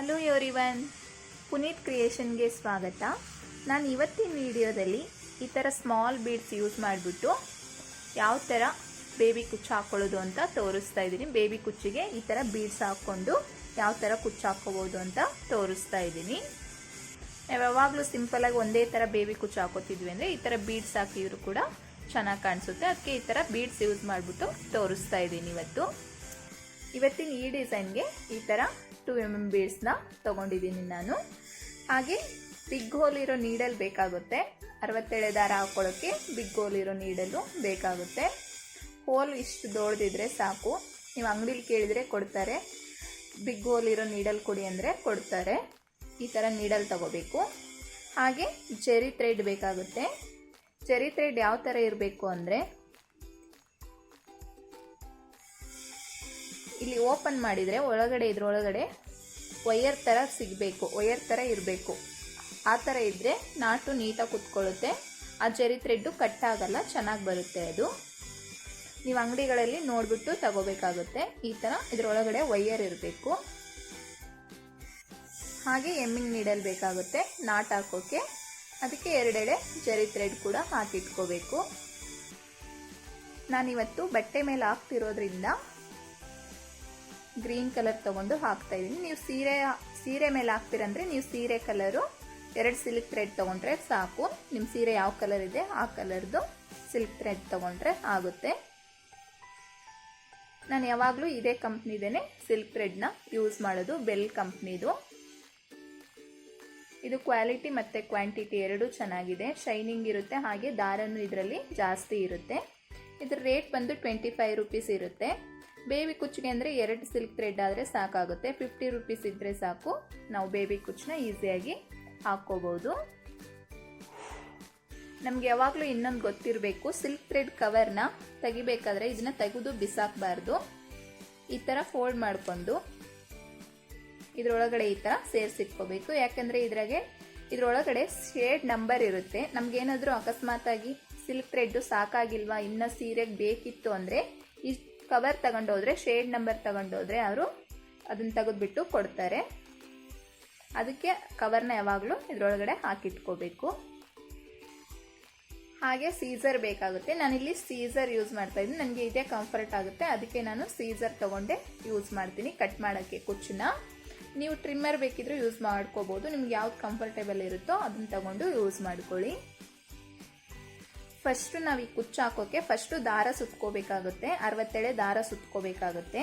Hello everyone Puneeth ಕ್ರಿಯೇಷನ್ಗೆ ಸ್ವಾಗತ. ನಾನು ಇವತ್ತಿನ ವಿಡಿಯೋದಲ್ಲಿ ಈ ಥರ ಸ್ಮಾಲ್ ಬೀಡ್ಸ್ ಯೂಸ್ ಮಾಡಿಬಿಟ್ಟು ಯಾವ ಥರ ಬೇಬಿ ಕುಚ್ಚು ಹಾಕ್ಕೊಳ್ಳೋದು ಅಂತ ತೋರಿಸ್ತಾ ಇದ್ದೀನಿ. ಬೇಬಿ ಕುಚ್ಚಿಗೆ ಈ ಥರ ಬೀಡ್ಸ್ ಹಾಕ್ಕೊಂಡು ಯಾವ ಥರ ಕುಚ್ಚು ಹಾಕ್ಕೋಬೋದು ಅಂತ ತೋರಿಸ್ತಾ ಇದ್ದೀನಿ. ನಾವು ಯಾವಾಗಲೂ ಸಿಂಪಲಾಗಿ ಒಂದೇ ಥರ ಬೇಬಿ ಕುಚ್ಚು ಹಾಕೋತಿದ್ವಿ ಅಂದರೆ ಈ ಥರ ಬೀಡ್ಸ್ ಹಾಕಿದ್ರು ಕೂಡ ಚೆನ್ನಾಗಿ ಕಾಣಿಸುತ್ತೆ. ಅದಕ್ಕೆ ಈ ಥರ ಬೀಡ್ಸ್ ಯೂಸ್ ಮಾಡಿಬಿಟ್ಟು ತೋರಿಸ್ತಾ ಇದ್ದೀನಿ ಇವತ್ತು. ಇವತ್ತಿನ ಈ ಡಿಸೈನ್ಗೆ ಈ ಥರ ಟು ಎಂ ಎಂ ಬೀಡ್ಸ್ನ ತೊಗೊಂಡಿದ್ದೀನಿ ನಾನು. ಹಾಗೆ ಬಿಗ್ ಹೋಲ್ ಇರೋ ನೀಡಲ್ ಬೇಕಾಗುತ್ತೆ. ಅರವತ್ತೇಳು ದಾರ ಹಾಕೊಳ್ಳೋಕ್ಕೆ ಬಿಗ್ ಹೋಲ್ ಇರೋ ನೀಡಲು ಬೇಕಾಗುತ್ತೆ. ಹೋಲ್ ಇಷ್ಟು ದೊಡ್ದಿದ್ರೆ ಸಾಕು. ನೀವು ಅಂಗಡೀಲಿ ಕೇಳಿದರೆ ಕೊಡ್ತಾರೆ. ಬಿಗ್ ಹೋಲ್ ಇರೋ ನೀಡಲ್ ಕೊಡಿ ಅಂದರೆ ಕೊಡ್ತಾರೆ. ಈ ಥರ ನೀಡಲ್ ತಗೋಬೇಕು. ಹಾಗೆ ಚೆರಿ ಥ್ರೆಡ್ ಬೇಕಾಗುತ್ತೆ. ಚೆರಿ ಥ್ರೆಡ್ ಯಾವ ಥರ ಇರಬೇಕು ಅಂದರೆ ಇಲ್ಲಿ ಓಪನ್ ಮಾಡಿದರೆ ಒಳಗಡೆ, ಇದ್ರೊಳಗಡೆ ವೈಯರ್ ಥರ ಸಿಗಬೇಕು ವೈಯರ್ ಥರ ಇರಬೇಕು. ಆ ಥರ ಇದ್ದರೆ ನಾಟು ನೀಟಾಗಿ ಕುತ್ಕೊಳ್ಳುತ್ತೆ. ಆ ಜರಿ ಥ್ರೆಡ್ಡು ಕಟ್ ಆಗಲ್ಲ, ಚೆನ್ನಾಗಿ ಬರುತ್ತೆ ಅದು. ನೀವು ಅಂಗಡಿಗಳಲ್ಲಿ ನೋಡಿಬಿಟ್ಟು ತಗೋಬೇಕಾಗುತ್ತೆ. ಈ ಥರ ಇದರೊಳಗಡೆ ವೈಯರ್ ಇರಬೇಕು. ಹಾಗೆ ಎಮ್ಮಿಂಗ್ ನೀಡಲ್ ಬೇಕಾಗುತ್ತೆ, ನಾಟ್ ಹಾಕೋಕ್ಕೆ ಅದಕ್ಕೆ ಎರಡೆಡೆ ಜರಿ ಥ್ರೆಡ್ ಕೂಡ ಹಾಕಿಟ್ಕೋಬೇಕು. ನಾನಿವತ್ತು ಬಟ್ಟೆ ಮೇಲೆ ಹಾಕ್ತಿರೋದ್ರಿಂದ ಗ್ರೀನ್ ಕಲರ್ ತಗೊಂಡು ಹಾಕ್ತಾ ಇದ್ದೀನಿ ನೀವು ಸೀರೆ ಸೀರೆ ಮೇಲೆ ಹಾಕ್ತೀರಂದ್ರೆ ನೀವು ಸೀರೆ ಕಲರು, ಎರಡು ಸಿಲ್ಕ್ ಥ್ರೆಡ್ ತೊಗೊಂಡ್ರೆ ಸಾಕು. ನಿಮ್ಮ ಸೀರೆ ಯಾವ ಕಲರ್ ಇದೆ, ಆ ಕಲರ್ದು ಸಿಲ್ಕ್ ಥ್ರೆಡ್ ತೊಗೊಂಡ್ರೆ ಆಗುತ್ತೆ. ನಾನು ಯಾವಾಗಲೂ ಇದೇ ಕಂಪ್ನಿದೇನೆ ಸಿಲ್ಕ್ ಥ್ರೆಡ್ನ ಯೂಸ್ ಮಾಡೋದು, ಬೆಲ್ ಕಂಪ್ನಿದು ಇದು ಕ್ವಾಲಿಟಿ ಮತ್ತು ಕ್ವಾಂಟಿಟಿ ಎರಡೂ ಚೆನ್ನಾಗಿದೆ. ಶೈನಿಂಗ್ ಇರುತ್ತೆ, ಹಾಗೆ ದಾರನೂ ಇದರಲ್ಲಿ ಜಾಸ್ತಿ ಇರುತ್ತೆ. ಇದ್ರ ರೇಟ್ ಬಂದು ಟ್ವೆಂಟಿ ಫೈವ್ ರುಪೀಸ್ ಇರುತ್ತೆ. ಬೇಬಿ ಕುಚ್ಚಿಗೆ ಅಂದರೆ ಎರಡು ಸಿಲ್ಕ್ ಥ್ರೆಡ್ ಆದರೆ ಸಾಕಾಗುತ್ತೆ. ಫಿಫ್ಟಿ ರುಪೀಸ್ ಇದ್ದರೆ ಸಾಕು. ನಾವು ಬೇಬಿ ಕುಚ್ಚನ್ನ ಈಸಿಯಾಗಿ ಹಾಕ್ಕೋಬೋದು. ನಮ್ಗೆ ಯಾವಾಗಲೂ ಇನ್ನೊಂದು ಗೊತ್ತಿರಬೇಕು, ಸಿಲ್ಕ್ ಥ್ರೆಡ್ ಕವರ್ನ ತೆಗಿಬೇಕಾದ್ರೆ ಇದನ್ನ ತೆಗೆದು ಬಿಸಾಕಬಾರ್ದು. ಈ ಥರ ಫೋಲ್ಡ್ ಮಾಡಿಕೊಂಡು ಇದರೊಳಗಡೆ ಈ ಥರ ಸೇರಿಸಿಟ್ಕೋಬೇಕು ಯಾಕಂದರೆ ಇದ್ರಾಗೆ ಇದರೊಳಗಡೆ ಶೇಡ್ ನಂಬರ್ ಇರುತ್ತೆ. ನಮ್ಗೇನಾದರೂ ಅಕಸ್ಮಾತಾಗಿ ಸಿಲ್ಕ್ ಥ್ರೆಡ್ಡು ಸಾಕಾಗಿಲ್ವಾ, ಇನ್ನೂ ಸೀರೆಗೆ ಬೇಕಿತ್ತು ಅಂದರೆ ಈ ಕವರ್ ತಗೊಂಡೋದ್ರೆ ಶೇಡ್ ನಂಬರ್ ತಗೊಂಡೋದ್ರೆ ಅವರು ಅದನ್ನು ತೆಗೆದ್ಬಿಟ್ಟು ಕೊಡ್ತಾರೆ. ಅದಕ್ಕೆ ಕವರ್ನ ಯಾವಾಗಲೂ ಇದರೊಳಗಡೆ ಹಾಕಿಟ್ಕೋಬೇಕು. ಹಾಗೆ ಸೀಸರ್ ಬೇಕಾಗುತ್ತೆ. ನಾನಿಲ್ಲಿ ಸೀಸರ್ ಯೂಸ್ ಮಾಡ್ತಾ ಇದ್ದೀನಿ. ನನಗೆ ಇದೇ ಕಂಫರ್ಟ್ ಆಗುತ್ತೆ. ಅದಕ್ಕೆ ನಾನು ಸೀಸರ್ ತಗೊಂಡೆ ಯೂಸ್ ಮಾಡ್ತೀನಿ. ಕಟ್ ಮಾಡೋಕ್ಕೆ ಕುಚ್ಚನ್ನ. ನೀವು ಟ್ರಿಮ್ಮರ್ ಬೇಕಿದ್ರೂ ಯೂಸ್ ಮಾಡ್ಕೋಬೋದು. ನಿಮ್ಗೆ ಯಾವ್ದು ಕಂಫರ್ಟೇಬಲ್ ಇರುತ್ತೋ ಅದನ್ನ ತಗೊಂಡು ಯೂಸ್ ಮಾಡ್ಕೊಳ್ಳಿ. ಫಸ್ಟ್ ನಾವು ಈ ಕುಚ್ಚು ಹಾಕೋಕೆ ಫಸ್ಟು ದಾರ ಸುತ್ಕೋಬೇಕಾಗುತ್ತೆ. ಅರವತ್ತೆಳೆ ದಾರ ಸುತ್ಕೋಬೇಕಾಗುತ್ತೆ.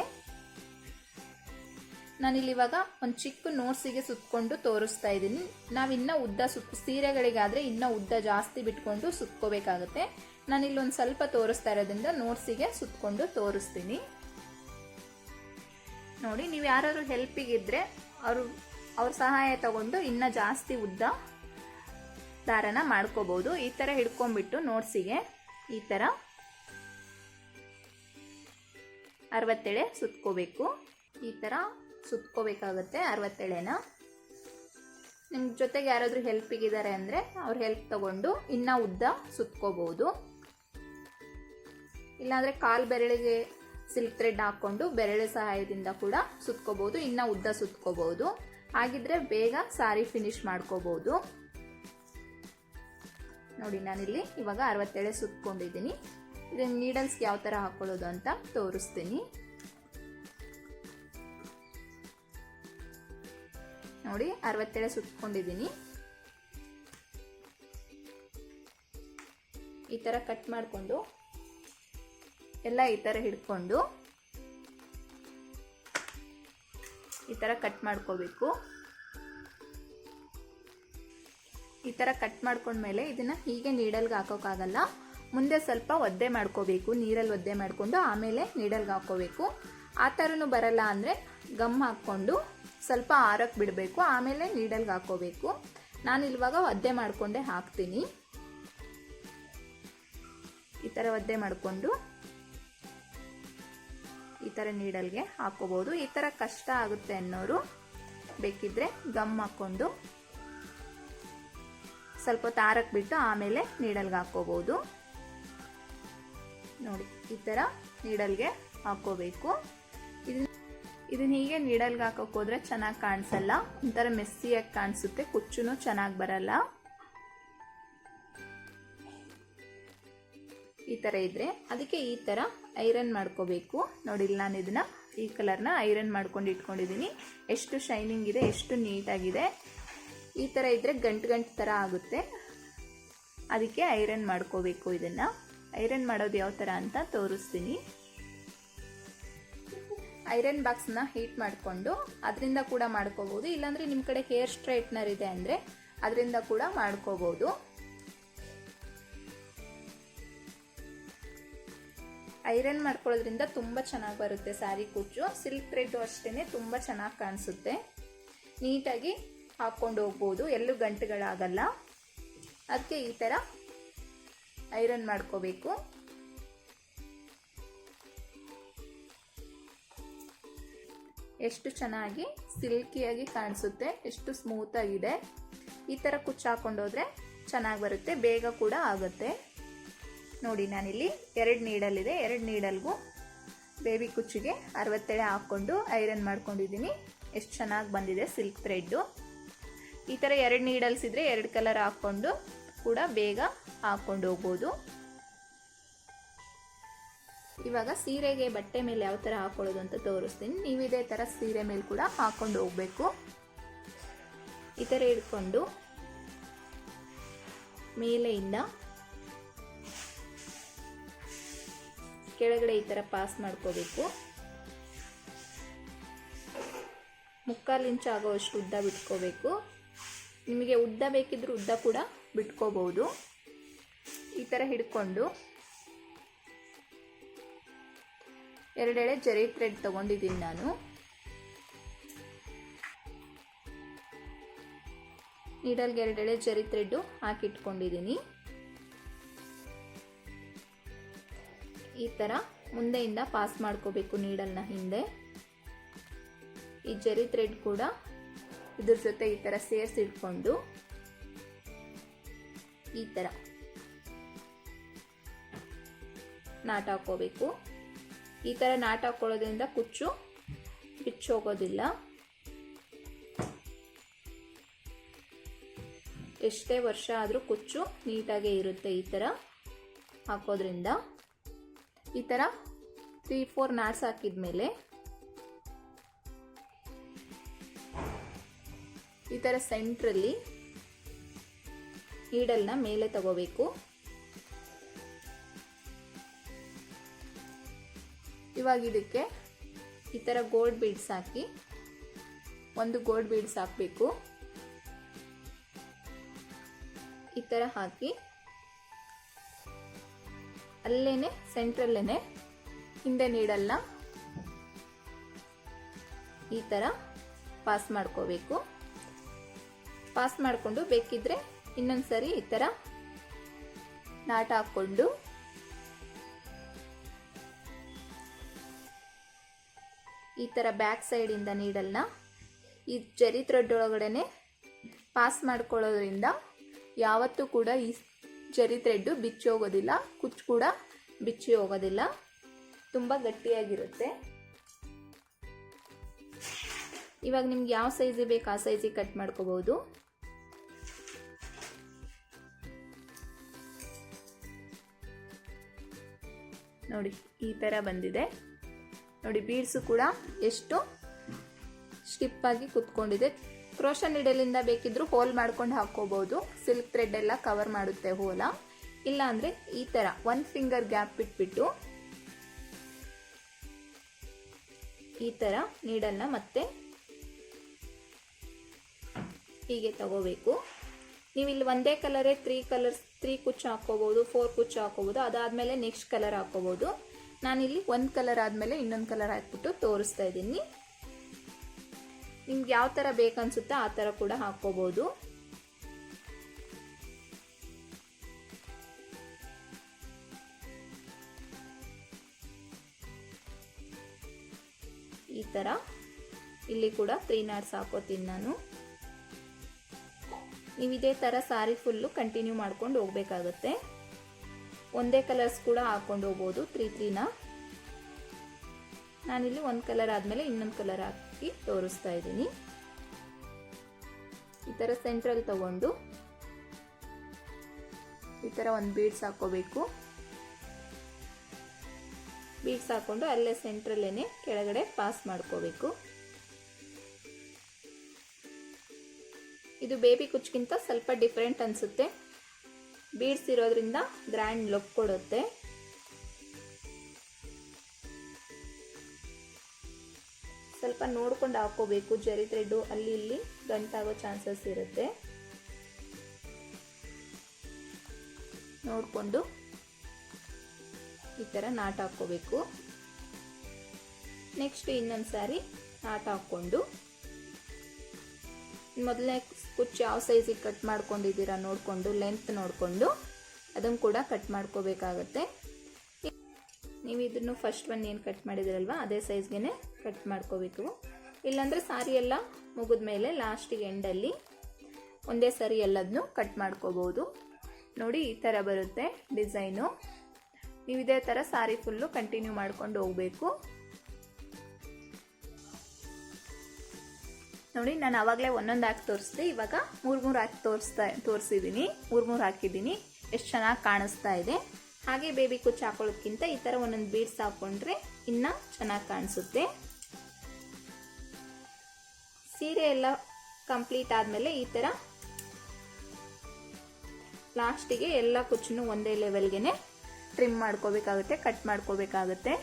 ನಾನಿಲ್ಲಿ ಇವಾಗ ಒಂದು ಚಿಕ್ಕ ನೋಟ್ಸಿಗೆ ಸುತ್ಕೊಂಡು ತೋರಿಸ್ತಾ ಇದ್ದೀನಿ. ನಾವಿನ್ನ ಉದ್ದ ಸುತ್, ಸೀರೆಗಳಿಗಾದರೆ ಇನ್ನೂ ಉದ್ದ ಜಾಸ್ತಿ ಬಿಟ್ಕೊಂಡು ಸುತ್ಕೋಬೇಕಾಗುತ್ತೆ. ನಾನಿಲ್ಲಿ ಒಂದು ಸ್ವಲ್ಪ ತೋರಿಸ್ತಾ ಇರೋದ್ರಿಂದ ನೋಟ್ಸಿಗೆ ಸುತ್ಕೊಂಡು ತೋರಿಸ್ತೀನಿ. ನೋಡಿ, ನೀವು ಯಾರಾದ್ರು ಹೆಲ್ಪಿಗಿದ್ರೆ ಅವರು, ಅವ್ರ ಸಹಾಯ ತಗೊಂಡು ಇನ್ನೂ ಜಾಸ್ತಿ ಉದ್ದ ದಾರನ ಮಾಡ್ಕೋಬಹುದು ಈ ಥರ ಹಿಡ್ಕೊಂಡ್ಬಿಟ್ಟು ನೋಟ್ಸಿಗೆ ಈ ಥರ ಅರವತ್ತೆಳೆ ಸುತ್ಕೋಬೇಕು. ಈ ಥರ ಸುತ್ಕೋಬೇಕಾಗತ್ತೆ ಅರವತ್ತೆಳೆನ. ನಿಮ್ಮ ಜೊತೆಗೆ ಯಾರಾದರೂ ಹೆಲ್ಪಿಗಿದ್ದಾರೆ ಅಂದರೆ ಅವ್ರ ಹೆಲ್ಪ್ ತಗೊಂಡು ಇನ್ನ ಉದ್ದ ಸುತ್ಕೋಬಹುದು ಇಲ್ಲಾಂದರೆ ಕಾಲು ಬೆರಳಿಗೆ ಸಿಲ್ಕ್ ಥ್ರೆಡ್ ಹಾಕ್ಕೊಂಡು ಬೆರಳೆ ಸಹಾಯದಿಂದ ಕೂಡ ಸುತ್ಕೋಬಹುದು ಇನ್ನ ಉದ್ದ ಸುತ್ಕೋಬಹುದು ಹಾಗಿದ್ರೆ ಬೇಗ ಸಾರಿ ಫಿನಿಶ್ ಮಾಡ್ಕೋಬಹುದು ನೋಡಿ, ನಾನಿಲ್ಲಿ ಇವಾಗ ಅರವತ್ತೆಳೆ ಸುತ್ಕೊಂಡಿದ್ದೀನಿ. ಇದನ್ನ ನೀಡಲ್ಸ್ಗೆ ಯಾವ ಥರ ಹಾಕ್ಕೊಳ್ಳೋದು ಅಂತ ತೋರಿಸ್ತೀನಿ. ನೋಡಿ, ಅರವತ್ತೆಳೆ ಸುತ್ಕೊಂಡಿದ್ದೀನಿ. ಈ ಥರ ಕಟ್ ಮಾಡಿಕೊಂಡು, ಎಲ್ಲ ಈ ಥರ ಹಿಡ್ಕೊಂಡು, ಈ ಥರ ಕಟ್ ಮಾಡ್ಕೋಬೇಕು. ಈ ಥರ ಕಟ್ ಮಾಡ್ಕೊಂಡ್ಮೇಲೆ ಇದನ್ನು ಹೀಗೆ ನೀಡಲ್ಗೆ ಹಾಕೋಕ್ಕಾಗಲ್ಲ. ಮುಂದೆ ಸ್ವಲ್ಪ ಒದ್ದೆ ಮಾಡ್ಕೋಬೇಕು, ನೀರಲ್ಲಿ ಒದ್ದೆ ಮಾಡಿಕೊಂಡು ಆಮೇಲೆ ನೀಡಲ್ಗೆ ಹಾಕೋಬೇಕು. ಆ ಥರನೂ ಬರಲ್ಲ ಅಂದರೆ ಗಮ್ ಹಾಕ್ಕೊಂಡು ಸ್ವಲ್ಪ ಆರಕ್ಕೆ ಬಿಡಬೇಕು, ಆಮೇಲೆ ನೀಡಲ್ಗೆ ಹಾಕೋಬೇಕು. ನಾನು ಇವಾಗ ಒದ್ದೆ ಮಾಡ್ಕೊಂಡೆ ಹಾಕ್ತೀನಿ. ಈ ಥರ ಒದ್ದೆ ಮಾಡಿಕೊಂಡು ಈ ಥರ ನೀಡಲ್ಗೆ ಹಾಕ್ಕೋಬೋದು ಈ ಥರ ಕಷ್ಟ ಆಗುತ್ತೆ ಅನ್ನೋರು ಬೇಕಿದ್ರೆ ಗಮ್ ಹಾಕ್ಕೊಂಡು ಸ್ವಲ್ಪ ತಾರಕ್ಕೆ ಬಿಟ್ಟು ಆಮೇಲೆ ನೀಡಲ್ಗೆ ಹಾಕ್ಕೋಬೋದು. ನೋಡಿ, ಈ ಥರ ನೀಡಲ್ಗೆ ಹಾಕ್ಕೋಬೇಕು. ಇದನ್ನ ಇದನ್ನ ಹೀಗೆ ನೀಡಲ್ಗೆ ಹಾಕೋಕೆ ಹೋದ್ರೆ ಚೆನ್ನಾಗಿ ಕಾಣಿಸಲ್ಲ. ಒಂಥರ ಮೆಸ್ಸಿಯಾಗಿ ಕಾಣಿಸುತ್ತೆ, ಕುಚ್ಚುನು ಚೆನ್ನಾಗಿ ಬರಲ್ಲ. ಈ ಥರ ಇದ್ರೆ ಅದಕ್ಕೆ ಈ ಥರ ಐರನ್ ಮಾಡ್ಕೋಬೇಕು. ನೋಡಿಲ್ಲ ನಾನು ಇದನ್ನ ಈ ಕಲರ್ನ ಐರನ್ ಮಾಡ್ಕೊಂಡು ಇಟ್ಕೊಂಡಿದ್ದೀನಿ. ಎಷ್ಟು ಶೈನಿಂಗ್ ಇದೆ, ಎಷ್ಟು ನೀಟಾಗಿದೆ. ಈ ಥರ ಇದ್ದರೆ ಗಂಟು ಗಂಟು ಥರ ಆಗುತ್ತೆ. ಅದಕ್ಕೆ ಐರನ್ ಮಾಡ್ಕೋಬೇಕು ಇದನ್ನು. ಐರನ್ ಮಾಡೋದು ಯಾವ ಥರ ಅಂತ ತೋರಿಸ್ತೀನಿ. ಐರನ್ ಬಾಕ್ಸ್ನ ಹೀಟ್ ಮಾಡಿಕೊಂಡು ಅದರಿಂದ ಕೂಡ ಮಾಡ್ಕೋಬೋದು ಇಲ್ಲಾಂದರೆ ನಿಮ್ಮ ಕಡೆ ಹೇರ್ ಸ್ಟ್ರೈಟ್ನರ್ ಇದೆ ಅಂದರೆ ಅದರಿಂದ ಕೂಡ ಮಾಡ್ಕೋಬೋದು ಐರನ್ ಮಾಡ್ಕೊಳ್ಳೋದ್ರಿಂದ ತುಂಬ ಚೆನ್ನಾಗಿ ಬರುತ್ತೆ ಸ್ಯಾರಿ ಕುಚ್ಚು ಸಿಲ್ಕ್ ಥ್ರೆಡ್ಡು ಅಷ್ಟೇ ತುಂಬ ಚೆನ್ನಾಗಿ ಕಾಣಿಸುತ್ತೆ. ನೀಟಾಗಿ ಹಾಕ್ಕೊಂಡು ಹೋಗ್ಬೋದು. ಎಲ್ಲೂ ಗಂಟುಗಳಾಗಲ್ಲ. ಅದಕ್ಕೆ ಈ ಥರ ಐರನ್ ಮಾಡ್ಕೋಬೇಕು. ಎಷ್ಟು ಚೆನ್ನಾಗಿ ಸಿಲ್ಕಿಯಾಗಿ ಕಾಣಿಸುತ್ತೆ, ಎಷ್ಟು ಸ್ಮೂತ್ ಆಗಿದೆ. ಈ ಥರ ಕುಚ್ಚು ಹಾಕೊಂಡೋದ್ರೆ ಚೆನ್ನಾಗಿ ಬರುತ್ತೆ, ಬೇಗ ಕೂಡ ಆಗುತ್ತೆ. ನೋಡಿ, ನಾನಿಲ್ಲಿ ಎರಡು ನೀಡಲ್ಲಿದೆ. ಎರಡು ನೀಡಲ್ಗೂ ಬೇಬಿ ಕುಚ್ಚಿಗೆ ಅರವತ್ತೆಳೆ ಹಾಕ್ಕೊಂಡು ಐರನ್ ಮಾಡ್ಕೊಂಡಿದ್ದೀನಿ. ಎಷ್ಟು ಚೆನ್ನಾಗಿ ಬಂದಿದೆ ಸಿಲ್ಕ್ ಥ್ರೆಡ್ಡು. ಈ ಥರ ಎರಡು ನೀಡಲ್ಸ್ ಇದ್ದರೆ ಎರಡು ಕಲರ್ ಹಾಕ್ಕೊಂಡು ಕೂಡ ಬೇಗ ಹಾಕ್ಕೊಂಡು ಹೋಗ್ಬೋದು. ಇವಾಗ ಸೀರೆಗೆ ಬಟ್ಟೆ ಮೇಲೆ ಯಾವ ಥರ ಹಾಕೊಳ್ಳೋದು ಅಂತ ತೋರಿಸ್ತೀನಿ. ನೀವು ಇದೇ ಥರ ಸೀರೆ ಮೇಲೆ ಕೂಡ ಹಾಕ್ಕೊಂಡು ಹೋಗಬೇಕು. ಈ ಥರ ಇಟ್ಕೊಂಡು ಮೇಲೆಯಿಂದ ಕೆಳಗಡೆ ಈ ಥರ ಪಾಸ್ ಮಾಡ್ಕೋಬೇಕು. ಮುಕ್ಕಾಲು ಇಂಚ್ ಆಗೋವಷ್ಟು ಉದ್ದ ಬಿಟ್ಕೋಬೇಕು. ನಿಮಗೆ ಉದ್ದ ಬೇಕಿದ್ರೂ ಉದ್ದ ಕೂಡ ಬಿಟ್ಕೋಬಹುದು. ಈ ಥರ ಹಿಡ್ಕೊಂಡು ಎರಡೆಳೆ ಜರಿ ಥ್ರೆಡ್ ತಗೊಂಡಿದ್ದೀನಿ ನಾನು. ನೀಡಲ್ಗೆ ಎರಡೆಳೆ ಜರಿ ಥ್ರೆಡ್ಡು ಹಾಕಿಟ್ಕೊಂಡಿದ್ದೀನಿ. ಈ ಥರ ಮುಂದೆಯಿಂದ ಪಾಸ್ ಮಾಡ್ಕೋಬೇಕು ನೀಡಲ್ನ ಹಿಂದೆ. ಈ ಜರಿ ಥ್ರೆಡ್ ಕೂಡ ಇದ್ರ ಜೊತೆ ಈ ಥರ ಸೇರಿಸಿಟ್ಕೊಂಡು ಈ ಥರ ನಾಟ ಹಾಕೋಬೇಕು ಈ ಥರ ನಾಟ ಹಾಕೊಳ್ಳೋದ್ರಿಂದ ಕುಚ್ಚು ಬಿಚ್ಚೋಗೋದಿಲ್ಲ ಎಷ್ಟೇ ವರ್ಷ ಆದರೂ ಕುಚ್ಚು ನೀಟಾಗೇ ಇರುತ್ತೆ ಈ ಥರ ಹಾಕೋದ್ರಿಂದ. ಈ ಥರ ತ್ರೀ ಫೋರ್ ನಾಟ್ಸ್ ಹಾಕಿದ್ಮೇಲೆ ಈ ಥರ ಸೆಂಟ್ರಲ್ಲಿ ನೀಡಲ್ನ ಮೇಲೆ ತಗೋಬೇಕು. ಇವಾಗ ಇದಕ್ಕೆ ಈ ಥರ ಗೋಲ್ಡ್ ಬೀಡ್ಸ್ ಹಾಕಿ ಒಂದು ಗೋಲ್ಡ್ ಬೀಡ್ಸ್ ಹಾಕಬೇಕು. ಈ ಥರ ಹಾಕಿ ಅಲ್ಲೇನೆ ಸೆಂಟ್ರಲ್ಲೇನೆ ಹಿಂದೆ ನೀಡಲ್ಲ ಈ ಥರ ಪಾಸ್ ಮಾಡ್ಕೋಬೇಕು. ಪಾಸ್ ಮಾಡಿಕೊಂಡು ಬೇಕಿದ್ರೆ ಇನ್ನೊಂದ್ಸರಿ ಈ ಥರ ನಾಟ ಹಾಕ್ಕೊಂಡು ಈ ಥರ ಬ್ಯಾಕ್ ಸೈಡಿಂದ ನೀಡಲ್ನ ಈ ಜರಿ ಥ್ರೆಡ್ ಒಳಗಡೆನೆ ಪಾಸ್ ಮಾಡ್ಕೊಳ್ಳೋದ್ರಿಂದ ಯಾವತ್ತೂ ಕೂಡ ಈ ಜರಿ ಥ್ರೆಡ್ಡು ಬಿಚ್ಚಿ ಹೋಗೋದಿಲ್ಲ ಕುಚ್ಚು ಕೂಡ ಬಿಚ್ಚಿ ಹೋಗೋದಿಲ್ಲ. ತುಂಬ ಗಟ್ಟಿಯಾಗಿರುತ್ತೆ. ಇವಾಗ ನಿಮ್ಗೆ ಯಾವ ಸೈಜಿಗೆ ಬೇಕು ಆ ಸೈಜಿಗೆ ಕಟ್ ಮಾಡ್ಕೋಬಹುದು ನೋಡಿ, ಈ ಥರ ಬಂದಿದೆ. ನೋಡಿ, ಬೀಡ್ಸು ಕೂಡ ಎಷ್ಟು ಸ್ಟಿಪ್ ಆಗಿ ಕುತ್ಕೊಂಡಿದೆ. ಕ್ರೋಶ ನಿಡಲಿಂದ ಬೇಕಿದ್ರೂ ಹೋಲ್ ಮಾಡ್ಕೊಂಡು ಹಾಕ್ಕೋಬೋದು. ಸಿಲ್ಕ್ ಥ್ರೆಡ್ ಎಲ್ಲ ಕವರ್ ಮಾಡುತ್ತೆ ಹೋಲ. ಇಲ್ಲ ಅಂದರೆ ಈ ಥರ ಒನ್ ಫಿಂಗರ್ ಗ್ಯಾಪ್ ಬಿಟ್ಬಿಟ್ಟು ಈ ಥರ ನೀಡಲ್ನ ಮತ್ತೆ ಹೀಗೆ ತಗೋಬೇಕು. ನೀವು ಇಲ್ಲಿ ಒಂದೇ ಕಲರೇ ತ್ರೀ ಕಲರ್ಸ್ ತ್ರೀ ಕುಚ್ಚು ಹಾಕೋಬಹುದು ಫೋರ್ ಕುಚ್ಚು ಹಾಕೋಬಹುದು ಅದಾದಮೇಲೆ ನೆಕ್ಸ್ಟ್ ಕಲರ್ ಹಾಕೋಬಹುದು ನಾನಿಲ್ಲಿ ಒಂದು ಕಲರ್ ಆದಮೇಲೆ ಇನ್ನೊಂದು ಕಲರ್ ಹಾಕ್ಬಿಟ್ಟು ತೋರಿಸ್ತಾ ಇದ್ದೀನಿ. ನಿಮ್ಗೆ ಯಾವ ಥರ ಬೇಕನ್ಸುತ್ತೆ ಆ ಥರ ಕೂಡ ಹಾಕೋಬಹುದು ಈ ಥರ ಇಲ್ಲಿ ಕೂಡ ತ್ರೀ ನಾಟ್ಸ್ ಹಾಕೋತೀನಿ ನಾನು. ನೀವು ಇದೇ ಥರ ಸಾರಿ ಫುಲ್ಲು ಕಂಟಿನ್ಯೂ ಮಾಡ್ಕೊಂಡು ಹೋಗ್ಬೇಕಾಗುತ್ತೆ. ಒಂದೇ ಕಲರ್ಸ್ ಕೂಡ ಹಾಕ್ಕೊಂಡು ಹೋಗ್ಬೋದು ತ್ರೀ ತ್ರೀನ ನಾನಿಲ್ಲಿ ಒಂದು ಕಲರ್ ಆದಮೇಲೆ ಇನ್ನೊಂದು ಕಲರ್ ಹಾಕಿ ತೋರಿಸ್ತಾ ಇದ್ದೀನಿ. ಈ ಥರ ಸೆಂಟ್ರಲ್ ತಗೊಂಡು ಈ ಥರ ಒಂದು ಬೀಡ್ಸ್ ಹಾಕೋಬೇಕು. ಬೀಡ್ಸ್ ಹಾಕೊಂಡು ಅಲ್ಲೇ ಸೆಂಟ್ರಲ್ಲೇನೆ ಕೆಳಗಡೆ ಪಾಸ್ ಮಾಡ್ಕೋಬೇಕು. ಇದು ಬೇಬಿ ಕುಚ್ಗಿಂತ ಸ್ವಲ್ಪ ಡಿಫ್ರೆಂಟ್ ಅನಿಸುತ್ತೆ. ಬೀಡ್ಸ್ ಇರೋದ್ರಿಂದ ಗ್ರ್ಯಾಂಡ್ ಲುಕ್ ಕೊಡುತ್ತೆ. ಸ್ವಲ್ಪ ನೋಡ್ಕೊಂಡು ಹಾಕೋಬೇಕು. ಜರಿ ಥ್ರೆಡ್ಡು ಅಲ್ಲಿ ಇಲ್ಲಿ ಗಂಟಾಗೋ ಚಾನ್ಸಸ್ ಇರುತ್ತೆ. ನೋಡಿಕೊಂಡು ಈ ಥರ ನಾಟ್ ಹಾಕ್ಕೋಬೇಕು ನೆಕ್ಸ್ಟ್ ಇನ್ನೊಂದು ಸಾರಿ ನಾಟ್ ಹಾಕ್ಕೊಂಡು ಮೊದಲನೇ ಕುಚ್ಚು ಯಾವ ಸೈಜಿಗೆ ಕಟ್ ಮಾಡ್ಕೊಂಡಿದ್ದೀರಾ ನೋಡಿಕೊಂಡು ಲೆಂತ್ ನೋಡಿಕೊಂಡು, ಅದನ್ನು ಕೂಡ ಕಟ್ ಮಾಡ್ಕೋಬೇಕಾಗತ್ತೆ. ನೀವು ಇದನ್ನು ಫಸ್ಟ್ ಒನ್ ಏನು ಕಟ್ ಮಾಡಿದಿರಲ್ವ, ಅದೇ ಸೈಜ್ಗೆ ಕಟ್ ಮಾಡ್ಕೋಬೇಕು. ಇಲ್ಲಾಂದರೆ ಸಾರಿ ಎಲ್ಲ ಮುಗಿದ ಮೇಲೆ ಲಾಸ್ಟಿಗೆ ಎಂಡಲ್ಲಿ ಒಂದೇ ಸರಿ ಎಲ್ಲದನ್ನು ಕಟ್ ಮಾಡ್ಕೋಬೋದು. ನೋಡಿ, ಈ ಥರ ಬರುತ್ತೆ ಡಿಸೈನು ನೀವು ಇದೇ ಥರ ಸಾರಿ ಫುಲ್ಲು ಕಂಟಿನ್ಯೂ ಮಾಡ್ಕೊಂಡು ಹೋಗಬೇಕು. ನೋಡಿ, ನಾನು ಆವಾಗಲೇ ಒಂದೊಂದು ಹಾಕಿ ತೋರಿಸಿದೆ. ಇವಾಗ ಮೂರು ಮೂರು ಹಾಕಿ ತೋರಿಸ್ತಾ ತೋರಿಸಿದ್ದೀನಿ ಮೂರು ಮೂರು ಹಾಕಿದ್ದೀನಿ ಎಷ್ಟು ಚೆನ್ನಾಗಿ ಕಾಣಿಸ್ತಾ ಇದೆ. ಹಾಗೆ ಬೇಬಿ ಕುಚ್ಚು ಹಾಕೊಳ್ಳೋದ್ಕಿಂತ ಈ ಥರ ಒಂದೊಂದು ಬೀಡ್ಸ್ ಹಾಕ್ಕೊಂಡ್ರೆ ಇನ್ನೂ ಚೆನ್ನಾಗಿ ಕಾಣಿಸುತ್ತೆ. ಸೀರೆ ಎಲ್ಲ ಕಂಪ್ಲೀಟ್ ಆದಮೇಲೆ ಈ ಥರ ಲಾಸ್ಟಿಗೆ ಎಲ್ಲ ಕುಚ್ಚನ್ನು ಒಂದೇ ಲೆವೆಲ್ಗೆ ಟ್ರಿಮ್ ಮಾಡ್ಕೋಬೇಕಾಗುತ್ತೆ ಕಟ್ ಮಾಡ್ಕೋಬೇಕಾಗುತ್ತೆ.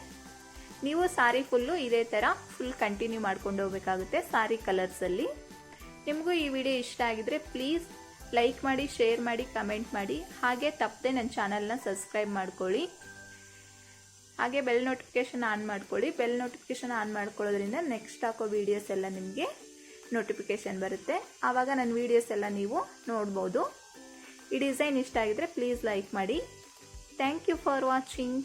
ನೀವು ಸಾರಿ ಫುಲ್ಲು ಇದೇ ಥರ ಫುಲ್ ಕಂಟಿನ್ಯೂ ಮಾಡ್ಕೊಂಡು ಹೋಗ್ಬೇಕಾಗುತ್ತೆ ಸಾರಿ ಕಲರ್ಸಲ್ಲಿ ನಿಮಗೂ ಈ ವಿಡಿಯೋ ಇಷ್ಟ ಆಗಿದ್ರೆ ಪ್ಲೀಸ್ ಲೈಕ್ ಮಾಡಿ ಶೇರ್ ಮಾಡಿ ಕಮೆಂಟ್ ಮಾಡಿ. ಹಾಗೆ ತಪ್ಪದೆ ನನ್ನ ಚಾನಲ್ನ ಸಬ್ಸ್ಕ್ರೈಬ್ ಮಾಡ್ಕೊಳ್ಳಿ. ಹಾಗೆ ಬೆಲ್ ನೋಟಿಫಿಕೇಷನ್ ಆನ್ ಮಾಡ್ಕೊಳ್ಳಿ. ಬೆಲ್ ನೋಟಿಫಿಕೇಷನ್ ಆನ್ ಮಾಡ್ಕೊಳ್ಳೋದ್ರಿಂದ ನೆಕ್ಸ್ಟ್ ಹಾಕೋ ವೀಡಿಯೋಸ್ ಎಲ್ಲ ನಿಮಗೆ ನೋಟಿಫಿಕೇಷನ್ ಬರುತ್ತೆ. ಆವಾಗ ನನ್ನ ವೀಡಿಯೋಸ್ ಎಲ್ಲ ನೀವು ನೋಡ್ಬೋದು. ಈ ಡಿಸೈನ್ ಇಷ್ಟ ಆಗಿದ್ರೆ ಪ್ಲೀಸ್ ಲೈಕ್ ಮಾಡಿ. Thank you for watching